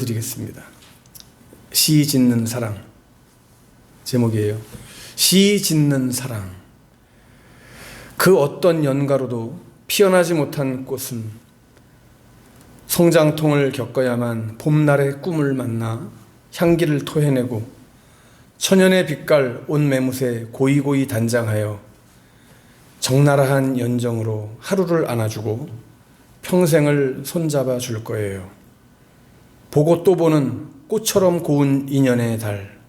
드리겠습니다. 시 짓는 사랑 제목이에요. 시 짓는 사랑 그 어떤 연가로도 피어나지 못한 꽃은 성장통을 겪어야만 봄날의 꿈을 만나 향기를 토해내고 천연의 빛깔 온 매무새 고이고이 단장하여 적나라한 연정으로 하루를 안아주고 평생을 손잡아 줄 거예요. 보고 또 보는 꽃처럼 고운 인연의 달.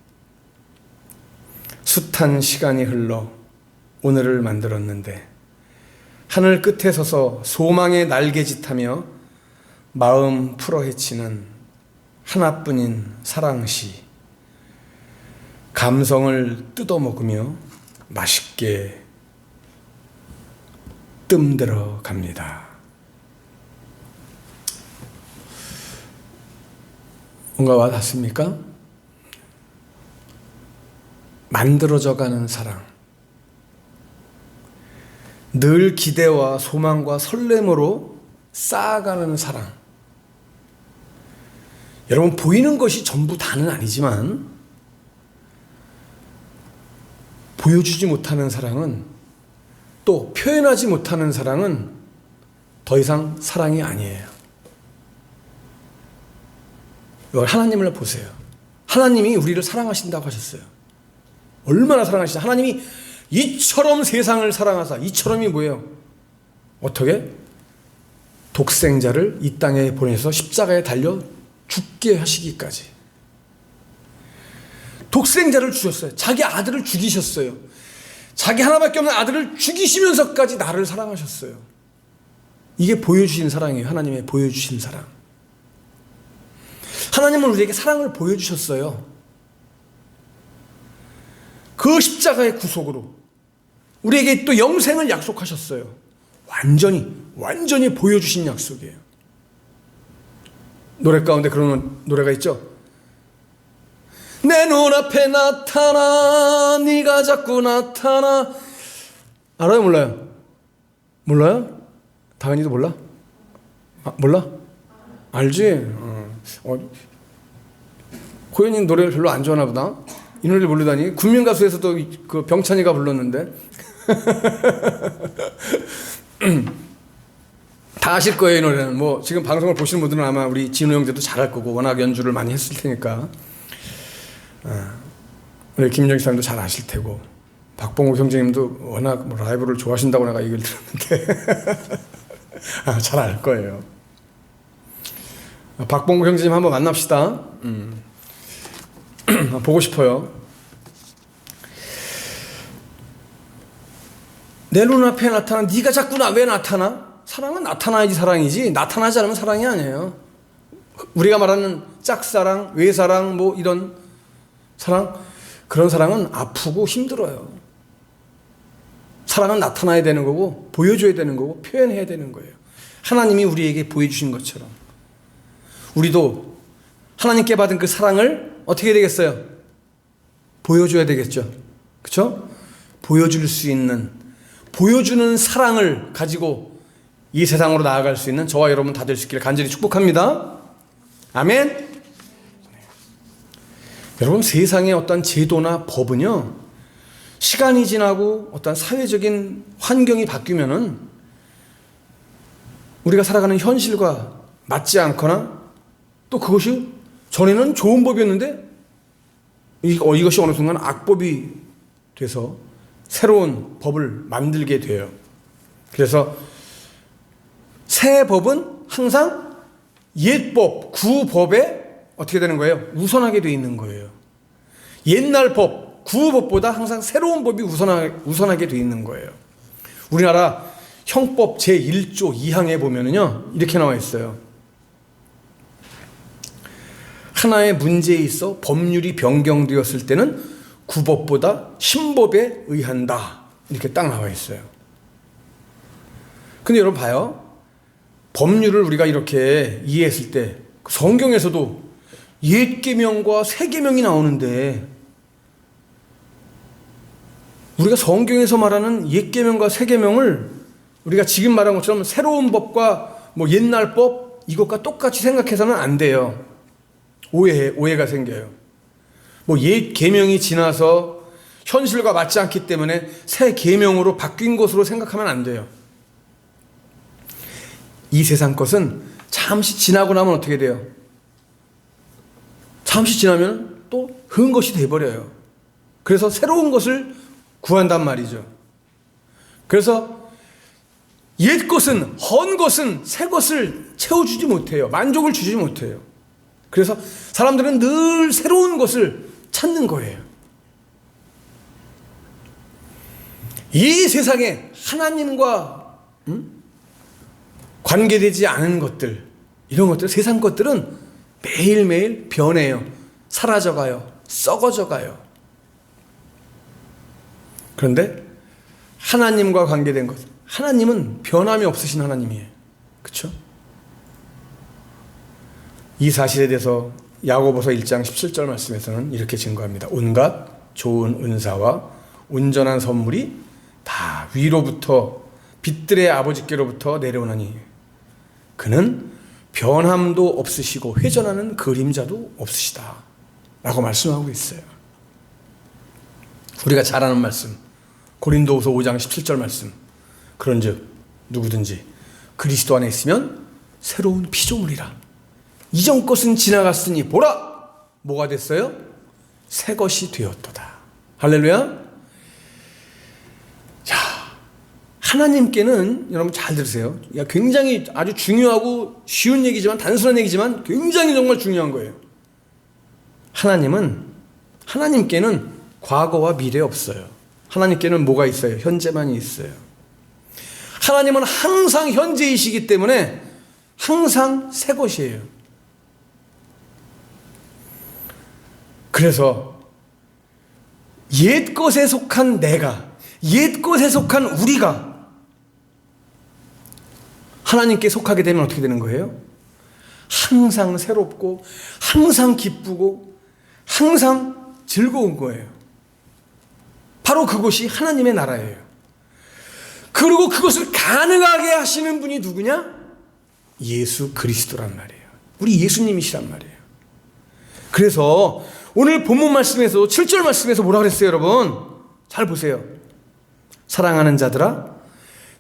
숱한 시간이 흘러 오늘을 만들었는데 하늘 끝에 서서 소망의 날개짓하며 마음 풀어 헤치는 하나뿐인 사랑시. 감성을 뜯어 먹으며 맛있게 뜸들어 갑니다. 뭔가 와 닿습니까? 만들어져 가는 사랑. 늘 기대와 소망과 설렘으로 쌓아가는 사랑. 여러분, 보이는 것이 전부 다는 아니지만, 보여주지 못하는 사랑은 또 표현하지 못하는 사랑은 더 이상 사랑이 아니에요. 이걸 하나님을 보세요. 하나님이 우리를 사랑하신다고 하셨어요. 얼마나 사랑하시냐. 하나님이 이처럼 세상을 사랑하사. 이처럼이 뭐예요? 어떻게? 독생자를 이 땅에 보내서 십자가에 달려 죽게 하시기까지. 독생자를 주셨어요. 자기 아들을 죽이셨어요. 자기 하나밖에 없는 아들을 죽이시면서까지 나를 사랑하셨어요. 이게 보여주신 사랑이에요. 하나님의 보여주신 사랑. 하나님은 우리에게 사랑을 보여주셨어요. 그 십자가의 구속으로 우리에게 또 영생을 약속하셨어요. 완전히, 완전히 보여주신 약속이에요. 노래 가운데 그런 노래가 있죠. 내 눈앞에 나타나 네가 자꾸 나타나 알아요 몰라요? 몰라요? 다은이도 몰라? 아, 몰라? 알지? 어. 어. 고현이 노래를 별로 안 좋아하나 보다. 이 노래를 모르다니. 국민 가수에서도 그 병찬이가 불렀는데. 다 아실 거예요, 이 노래는. 뭐, 지금 방송을 보시는 분들은 아마 우리 진우 형제도 잘할 거고, 워낙 연주를 많이 했을 테니까. 아, 우리 김정희 사님도 잘 아실 테고, 박봉욱 형제님도 워낙 뭐 라이브를 좋아하신다고 내가 얘기를 들었는데, 아, 잘 알 거예요. 박봉구 형제님 한번 만납시다. 음. 보고 싶어요. 내 눈앞에 나타나 네가 자꾸 나 왜 나타나? 사랑은 나타나야지 사랑이지 나타나지 않으면 사랑이 아니에요. 우리가 말하는 짝사랑, 외사랑 뭐 이런 사랑 그런 사랑은 아프고 힘들어요. 사랑은 나타나야 되는 거고 보여줘야 되는 거고 표현해야 되는 거예요. 하나님이 우리에게 보여주신 것처럼. 우리도 하나님께 받은 그 사랑을 어떻게 되겠어요? 보여줘야 되겠죠. 그쵸? 보여줄 수 있는, 보여주는 사랑을 가지고 이 세상으로 나아갈 수 있는 저와 여러분 다 될 수 있기를 간절히 축복합니다. 아멘. 여러분 세상의 어떤 제도나 법은요, 시간이 지나고 어떤 사회적인 환경이 바뀌면은 우리가 살아가는 현실과 맞지 않거나 또 그것이 전에는 좋은 법이었는데 어, 이것이 어느 순간 악법이 돼서 새로운 법을 만들게 돼요. 그래서 새 법은 항상 옛법, 구법에 어떻게 되는 거예요? 우선하게 되어 있는 거예요. 옛날 법, 구법보다 항상 새로운 법이 우선하, 우선하게 되어 있는 거예요. 우리나라 형법 제1조 2항에 보면은요, 이렇게 나와 있어요. 하나의 문제에 있어 법률이 변경되었을 때는 구법보다 신법에 의한다. 이렇게 딱 나와 있어요. 근데 여러분 봐요. 법률을 우리가 이렇게 이해했을 때 성경에서도 옛 계명과 새 계명이 나오는데 우리가 성경에서 말하는 옛 계명과 새 계명을 우리가 지금 말한 것처럼 새로운 법과 뭐 옛날 법 이것과 똑같이 생각해서는 안 돼요. 오해 오해가 생겨요. 뭐 옛 계명이 지나서 현실과 맞지 않기 때문에 새 계명으로 바뀐 것으로 생각하면 안 돼요. 이 세상 것은 잠시 지나고 나면 어떻게 돼요? 잠시 지나면 또 흐은 것이 돼버려요. 그래서 새로운 것을 구한단 말이죠. 그래서 옛 것은 헌 것은 새 것을 채워주지 못해요. 만족을 주지 못해요. 그래서 사람들은 늘 새로운 것을 찾는 거예요. 이 세상에 하나님과 음? 관계되지 않은 것들, 이런 것들, 세상 것들은 매일매일 변해요. 사라져가요. 썩어져가요. 그런데 하나님과 관계된 것, 하나님은 변함이 없으신 하나님이에요. 그렇죠? 이 사실에 대해서 야고보서 1장 17절 말씀에서는 이렇게 증거합니다. 온갖 좋은 은사와 온전한 선물이 다 위로부터 빛들의 아버지께로부터 내려오나니 그는 변함도 없으시고 회전하는 그림자도 없으시다. 라고 말씀하고 있어요. 우리가 잘 아는 말씀. 고린도후서 5장 17절 말씀. 그런즉 누구든지 그리스도 안에 있으면 새로운 피조물이라. 이전 것은 지나갔으니 보라 뭐가 됐어요? 새 것이 되었도다. 할렐루야. 자, 하나님께는 여러분 잘 들으세요. 야, 굉장히 아주 중요하고 쉬운 얘기지만 단순한 얘기지만 굉장히 정말 중요한 거예요. 하나님은 하나님께는 과거와 미래 없어요. 하나님께는 뭐가 있어요? 현재만이 있어요. 하나님은 항상 현재이시기 때문에 항상 새 것이에요. 그래서 옛 것에 속한 내가, 옛 것에 속한 우리가 하나님께 속하게 되면 어떻게 되는 거예요? 항상 새롭고, 항상 기쁘고, 항상 즐거운 거예요. 바로 그것이 하나님의 나라예요. 그리고 그것을 가능하게 하시는 분이 누구냐? 예수 그리스도란 말이에요. 우리 예수님이시란 말이에요. 그래서 오늘 본문 말씀에서 7절 말씀에서 뭐라 그랬어요, 여러분? 잘 보세요. 사랑하는 자들아,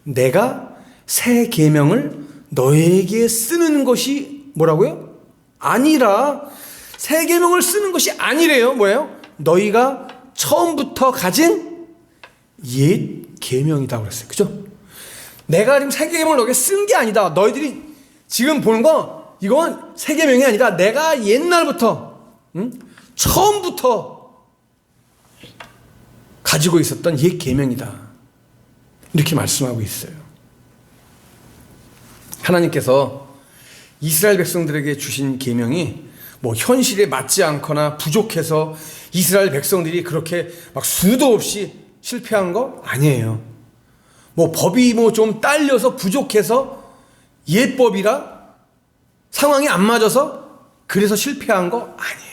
내가 새 계명을 너에게 쓰는 것이 뭐라고요? 아니라 새 계명을 쓰는 것이 아니래요. 뭐예요? 너희가 처음부터 가진 옛 계명이다 그랬어요. 그죠? 내가 지금 새 계명을 너에게 쓴 게 아니다. 너희들이 지금 보는 거 이건 새 계명이 아니라 내가 옛날부터 응? 처음부터 가지고 있었던 옛 계명이다. 이렇게 말씀하고 있어요. 하나님께서 이스라엘 백성들에게 주신 계명이 뭐 현실에 맞지 않거나 부족해서 이스라엘 백성들이 그렇게 막 수도 없이 실패한 거 아니에요. 뭐 법이 뭐 좀 딸려서 부족해서 예법이라 상황이 안 맞아서 그래서 실패한 거 아니에요.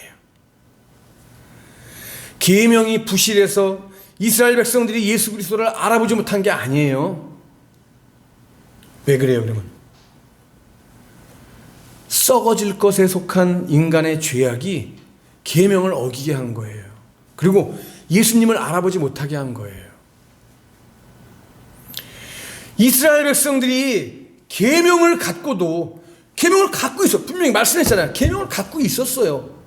계명이 부실해서 이스라엘 백성들이 예수 그리스도를 알아보지 못한 게 아니에요. 왜 그래요, 그러면? 썩어질 것에 속한 인간의 죄악이 계명을 어기게 한 거예요. 그리고 예수님을 알아보지 못하게 한 거예요. 이스라엘 백성들이 계명을 갖고도 계명을 갖고 있어 분명히 말씀했잖아요. 계명을 갖고 있었어요.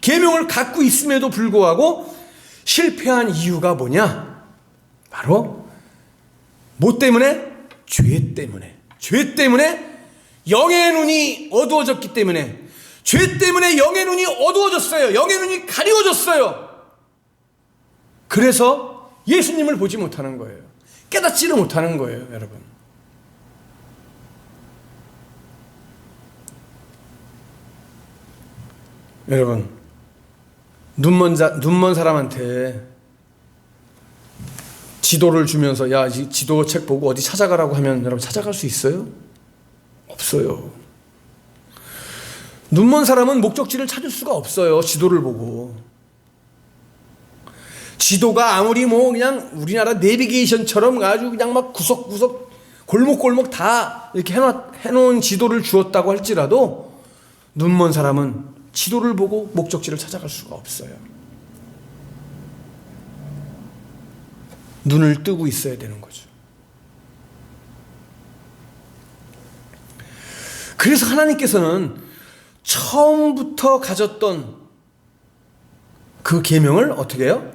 계명을 갖고 있음에도 불구하고 실패한 이유가 뭐냐? 바로 뭐 때문에? 죄 때문에. 죄 때문에 영의 눈이 어두워졌기 때문에 죄 때문에 영의 눈이 어두워졌어요. 영의 눈이 가리워졌어요. 그래서 예수님을 보지 못하는 거예요. 깨닫지를 못하는 거예요, 여러분. 여러분, 눈먼, 자, 눈먼 사람한테 지도를 주면서 야, 이 지도 책 보고 어디 찾아가라고 하면 여러분 찾아갈 수 있어요? 없어요. 눈먼 사람은 목적지를 찾을 수가 없어요. 지도를 보고. 지도가 아무리 뭐 그냥 우리나라 내비게이션처럼 아주 그냥 막 구석구석 골목골목 다 이렇게 해놓, 해놓은 지도를 주었다고 할지라도 눈먼 사람은 지도를 보고 목적지를 찾아갈 수가 없어요. 눈을 뜨고 있어야 되는 거죠. 그래서 하나님께서는 처음부터 가졌던 그 계명을 어떻게 해요?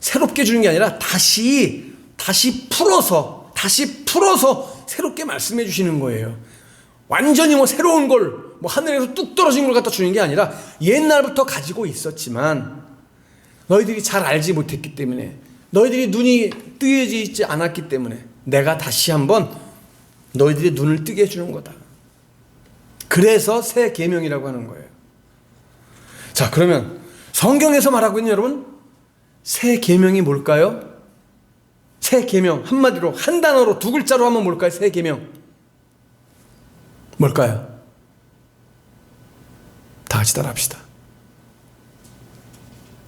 새롭게 주는 게 아니라 다시 다시 풀어서 다시 풀어서 새롭게 말씀해 주시는 거예요. 완전히 뭐 새로운 걸 뭐 하늘에서 뚝 떨어진 걸 갖다 주는 게 아니라 옛날부터 가지고 있었지만 너희들이 잘 알지 못했기 때문에 너희들이 눈이 뜨여지 있지 않았기 때문에 내가 다시 한번 너희들의 눈을 뜨게 해주는 거다. 그래서 새 계명이라고 하는 거예요. 자 그러면 성경에서 말하고 있는 여러분 새 계명이 뭘까요? 새 계명 한마디로 한 단어로 두 글자로 하면 뭘까요? 새 계명 뭘까요? 다 같이 따라합시다.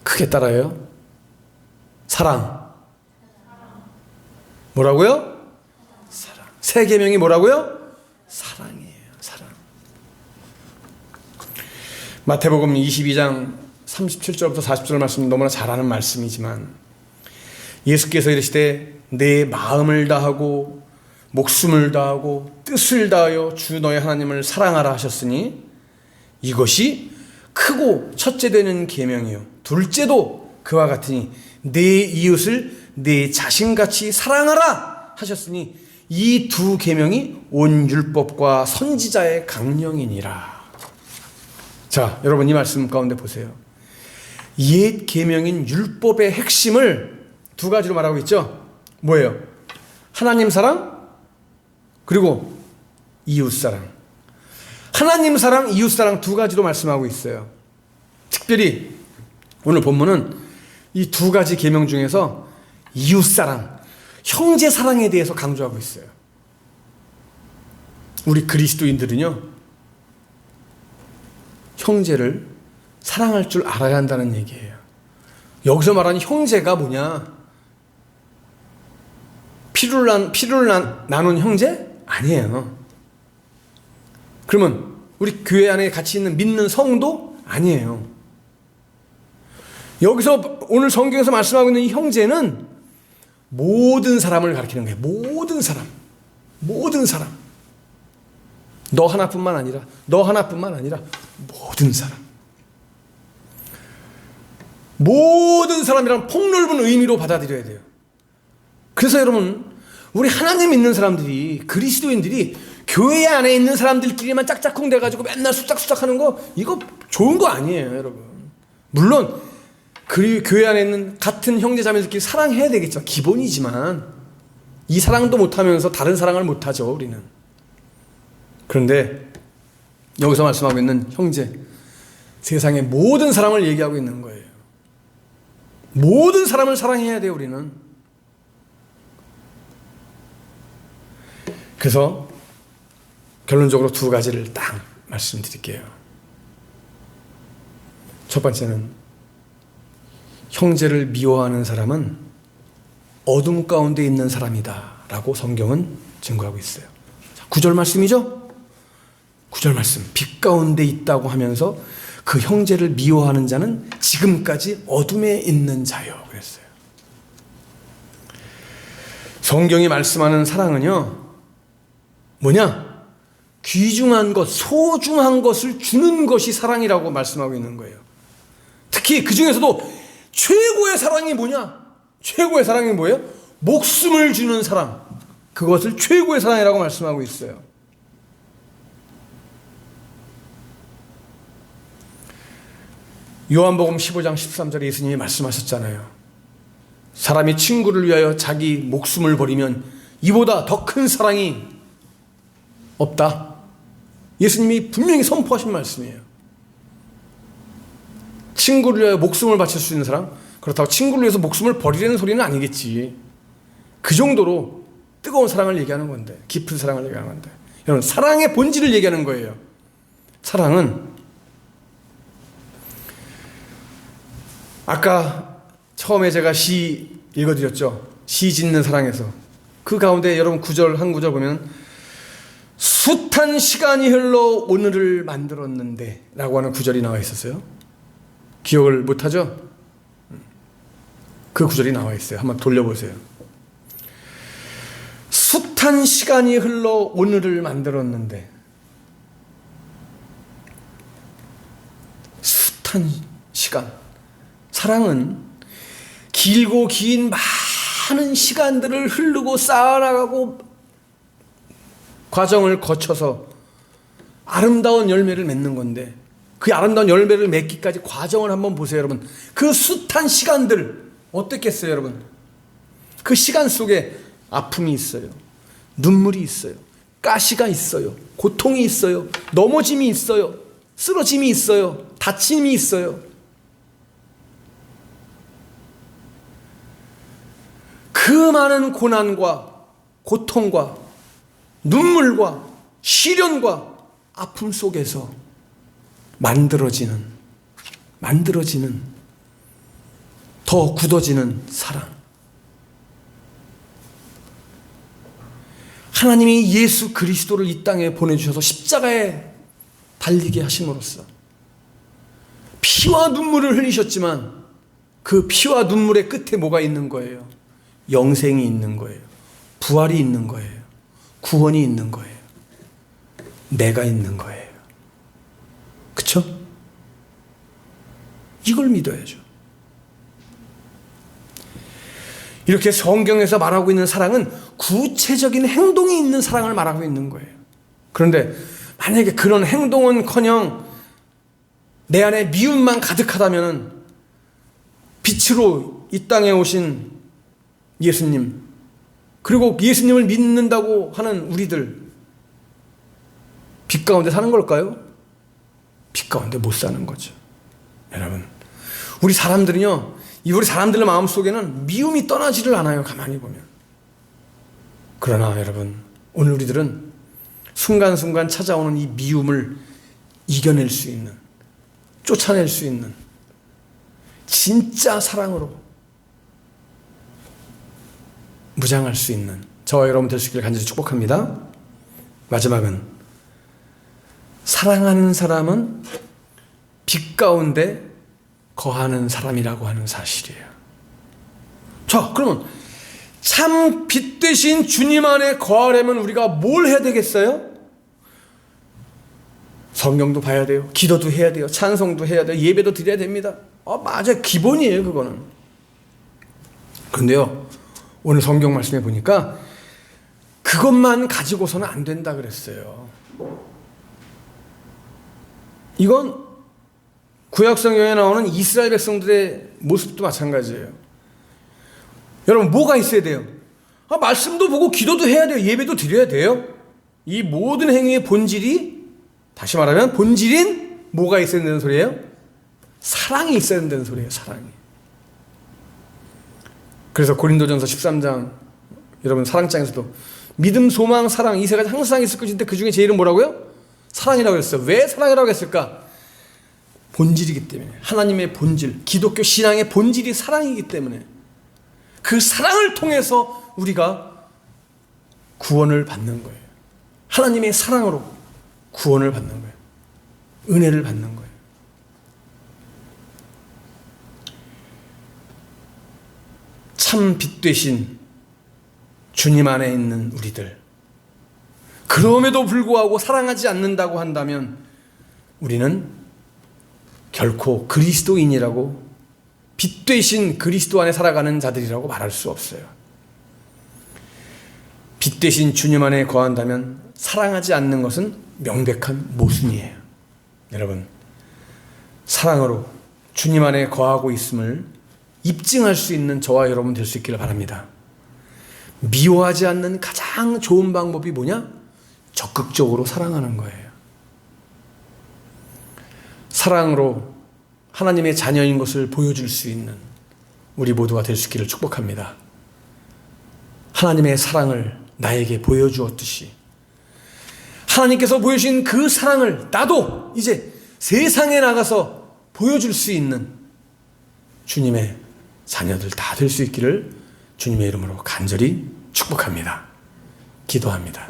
크게 따라해요. 사랑. 뭐라고요? 사랑. 새 계명이 뭐라고요? 사랑이에요. 사랑. 마태복음 22장 37절부터 40절 말씀 너무나 잘 아는 말씀이지만 예수께서 이르시되 내 마음을 다하고 목숨을 다하고 뜻을 다하여 주 너의 하나님을 사랑하라 하셨으니 이것이 크고 첫째 되는 계명이요 둘째도 그와 같으니 내 이웃을 내 자신같이 사랑하라 하셨으니 이 두 계명이 온 율법과 선지자의 강령이니라. 자, 여러분 이 말씀 가운데 보세요. 옛 계명인 율법의 핵심을 두 가지로 말하고 있죠. 뭐예요? 하나님 사랑 그리고 이웃 사랑. 하나님 사랑, 이웃 사랑 두 가지로 말씀하고 있어요. 특별히 오늘 본문은 이 두 가지 계명 중에서 이웃 사랑, 형제 사랑에 대해서 강조하고 있어요. 우리 그리스도인들은요, 형제를 사랑할 줄 알아야 한다는 얘기예요. 여기서 말하는 형제가 뭐냐? 피를, 난, 피를 난, 나눈 형제? 아니에요. 그러면 우리 교회 안에 같이 있는 믿는 성도? 아니에요. 여기서 오늘 성경에서 말씀하고 있는 이 형제는 모든 사람을 가리키는 거예요. 모든 사람. 모든 사람. 너 하나뿐만 아니라, 너 하나뿐만 아니라 모든 사람. 모든 사람이란 폭넓은 의미로 받아들여야 돼요. 그래서 여러분, 우리 하나님 믿는 사람들이, 그리스도인들이 교회 안에 있는 사람들끼리만 짝짝꿍 돼가지고 맨날 수작수작 하는 거, 이거 좋은 거 아니에요, 여러분. 물론, 그 교회 안에 있는 같은 형제 자매들끼리 사랑해야 되겠죠. 기본이지만, 이 사랑도 못하면서 다른 사랑을 못하죠, 우리는. 그런데, 여기서 말씀하고 있는 형제, 세상의 모든 사람을 얘기하고 있는 거예요. 모든 사람을 사랑해야 돼요, 우리는. 그래서 결론적으로 두 가지를 딱 말씀드릴게요. 첫 번째는 형제를 미워하는 사람은 어둠 가운데 있는 사람이다. 라고 성경은 증거하고 있어요. 구절 말씀이죠? 구절 말씀. 빛 가운데 있다고 하면서 그 형제를 미워하는 자는 지금까지 어둠에 있는 자요. 그랬어요. 성경이 말씀하는 사랑은요, 뭐냐? 귀중한 것, 소중한 것을 주는 것이 사랑이라고 말씀하고 있는 거예요. 특히 그 중에서도 최고의 사랑이 뭐냐? 최고의 사랑이 뭐예요? 목숨을 주는 사랑. 그것을 최고의 사랑이라고 말씀하고 있어요. 요한복음 15장 13절에 예수님이 말씀하셨잖아요. 사람이 친구를 위하여 자기 목숨을 버리면 이보다 더 큰 사랑이 없다. 예수님이 분명히 선포하신 말씀이에요. 친구를 위하여 목숨을 바칠 수 있는 사람? 그렇다고 친구를 위해서 목숨을 버리려는 소리는 아니겠지. 그 정도로 뜨거운 사랑을 얘기하는 건데, 깊은 사랑을 얘기하는 건데. 여러분, 사랑의 본질을 얘기하는 거예요. 사랑은 아까 처음에 제가 시 읽어드렸죠. 시 짓는 사랑에서. 그 가운데 여러분 구절 한 구절 보면 숱한 시간이 흘러 오늘을 만들었는데 라고 하는 구절이 나와 있었어요. 기억을 못하죠? 그 구절이 나와 있어요. 한번 돌려보세요. 숱한 시간이 흘러 오늘을 만들었는데 숱한 시간 사랑은 길고 긴 많은 시간들을 흐르고 쌓아나가고 과정을 거쳐서 아름다운 열매를 맺는 건데 그 아름다운 열매를 맺기까지 과정을 한번 보세요 여러분. 그 숱한 시간들 어떻겠어요 여러분? 그 시간 속에 아픔이 있어요. 눈물이 있어요. 가시가 있어요. 고통이 있어요. 넘어짐이 있어요. 쓰러짐이 있어요. 다침이 있어요. 그 많은 고난과 고통과 눈물과 시련과 아픔 속에서 만들어지는 만들어지는 더 굳어지는 사랑. 하나님이 예수 그리스도를 이 땅에 보내주셔서 십자가에 달리게 하심으로써 피와 눈물을 흘리셨지만 그 피와 눈물의 끝에 뭐가 있는 거예요? 영생이 있는 거예요. 부활이 있는 거예요. 구원이 있는 거예요. 내가 있는 거예요. 그쵸? 이걸 믿어야죠. 이렇게 성경에서 말하고 있는 사랑은 구체적인 행동이 있는 사랑을 말하고 있는 거예요. 그런데 만약에 그런 행동은 커녕 내 안에 미움만 가득하다면 빛으로 이 땅에 오신 예수님, 그리고 예수님을 믿는다고 하는 우리들, 빛 가운데 사는 걸까요? 빛 가운데 못 사는 거죠. 여러분, 우리 사람들은요, 이 우리 사람들의 마음 속에는 미움이 떠나지를 않아요, 가만히 보면. 그러나 여러분, 오늘 우리들은 순간순간 찾아오는 이 미움을 이겨낼 수 있는, 쫓아낼 수 있는, 진짜 사랑으로 무장할 수 있는 저와 여러분 될 수 있기를 간절히 축복합니다. 마지막은 사랑하는 사람은 빛 가운데 거하는 사람이라고 하는 사실이에요. 자, 그러면 참 빛 대신 주님 안에 거하려면 우리가 뭘 해야 되겠어요? 성경도 봐야 돼요. 기도도 해야 돼요. 찬송도 해야 돼요. 예배도 드려야 됩니다. 아, 맞아요. 기본이에요, 그거는. 근데요, 오늘 성경 말씀에 보니까 그것만 가지고서는 안 된다 그랬어요. 이건 구약 성경에 나오는 이스라엘 백성들의 모습도 마찬가지예요. 여러분 뭐가 있어야 돼요? 아, 말씀도 보고 기도도 해야 돼요. 예배도 드려야 돼요. 이 모든 행위의 본질이 다시 말하면 본질인 뭐가 있어야 된다는 소리예요? 사랑이 있어야 된다는 소리예요. 사랑이. 그래서 고린도전서 13장 여러분 사랑장에서도 믿음, 소망, 사랑 이 세 가지 항상 있을 것인데 그 중에 제일은 뭐라고요? 사랑이라고 했어요. 왜 사랑이라고 했을까? 본질이기 때문에 하나님의 본질, 기독교 신앙의 본질이 사랑이기 때문에 그 사랑을 통해서 우리가 구원을 받는 거예요. 하나님의 사랑으로 구원을 받는 거예요. 은혜를 받는 거예요. 참 빛 되신 주님 안에 있는 우리들. 그럼에도 불구하고 사랑하지 않는다고 한다면 우리는 결코 그리스도인이라고 빛 되신 그리스도 안에 살아가는 자들이라고 말할 수 없어요. 빛 되신 주님 안에 거한다면 사랑하지 않는 것은 명백한 모순이에요. 여러분, 사랑으로 주님 안에 거하고 있음을 입증할 수 있는 저와 여러분 될 수 있기를 바랍니다. 미워하지 않는 가장 좋은 방법이 뭐냐? 적극적으로 사랑하는 거예요. 사랑으로 하나님의 자녀인 것을 보여줄 수 있는 우리 모두가 될 수 있기를 축복합니다. 하나님의 사랑을 나에게 보여주었듯이 하나님께서 보여주신 그 사랑을 나도 이제 세상에 나가서 보여줄 수 있는 주님의 자녀들 다 될 수 있기를 주님의 이름으로 간절히 축복합니다. 기도합니다.